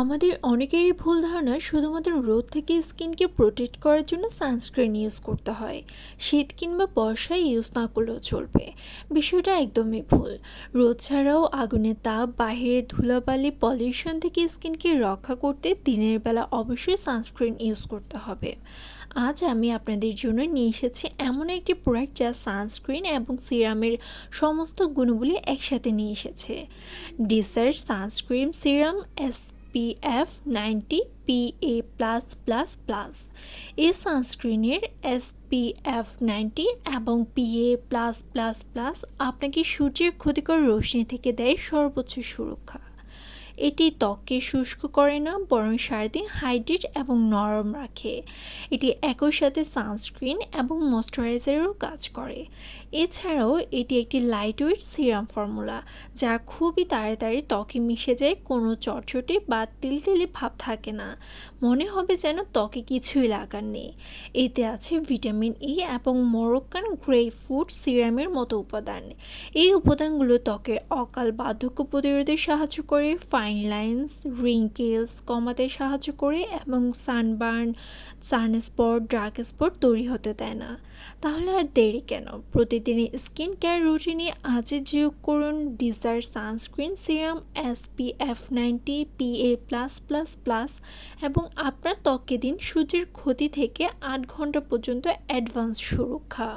আমাদের অনেকেরই ভুল ধারণা শুধুমাত্র রোদ থেকে স্কিনকে প্রোটেক্ট করার জন্য সানস্ক্রিন ইউজ করতে হয়। শীত কিংবা বর্ষায় ইউজ না করলেও চলবে। বিষয়টা একদমই ভুল। রোদ ছাড়াও আগুনের তাপ, বাহিরে ধুলাবালি পলিউশন থেকে স্কিনকে রক্ষা করতে দিনের বেলা অবশ্যই সানস্ক্রিন ইউজ করতে হবে। আজ আমি আপনাদের জন্য নিয়ে এসেছি এমন একটি প্রোডাক্ট যা সানস্ক্রিন এবং সিরামের সমস্ত গুণগুলি একসাথে নিয়ে এসেছে। Dessert sunscreen serum S PF ninety PA plus plus plus এই সানস্ক্রিনের এসপিএফ নাইনটি এবং পিএ প্লাস প্লাস প্লাস আপনাকে সূর্যের ক্ষতিকর রশ্মি থেকে দেয় সর্বোচ্চ সুরক্ষা। এটি ত্বককে শুষ্ক করে না, বরং সারাদিন হাইড্রেট এবং নরম রাখে। এটি একই সাথে সানস্ক্রিন এবং ময়শ্চারাইজারেরও কাজ করে। এছাড়াও এটি একটি লাইটওয়েট সিরাম ফর্মুলা যা খুবই তাড়াতাড়ি ত্বকে মিশে যায়, কোনো চটচটে বা তিলতিলি ভাব থাকে না। মনে হবে যেন ত্বকে কিছুই লাগার নেই। এতে আছে ভিটামিন ই এবং মোরক্কান গ্রে ফুড সিরামের মতো উপাদান। এই উপাদানগুলো ত্বকের অকাল বার্ধক্য প্রতিরোধে সাহায্য করে ফাইন লাইন্স রিঙ্কেলস কমাতে সাহায্য করে এবং সানবার্ন সানস্পট ডার্ক স্পট তৈরি হতে দেয় না। তাহলে আর দেরি কেন? প্রতিদিনই স্কিন কেয়ার রুটিনে আজই যোগ করুন desire sunscreen serum SPF ninety PA plus plus plus এবং আপনার ত্বকে দিন সূর্যের ক্ষতি থেকে আট ঘণ্টা পর্যন্ত অ্যাডভান্স সুরক্ষা।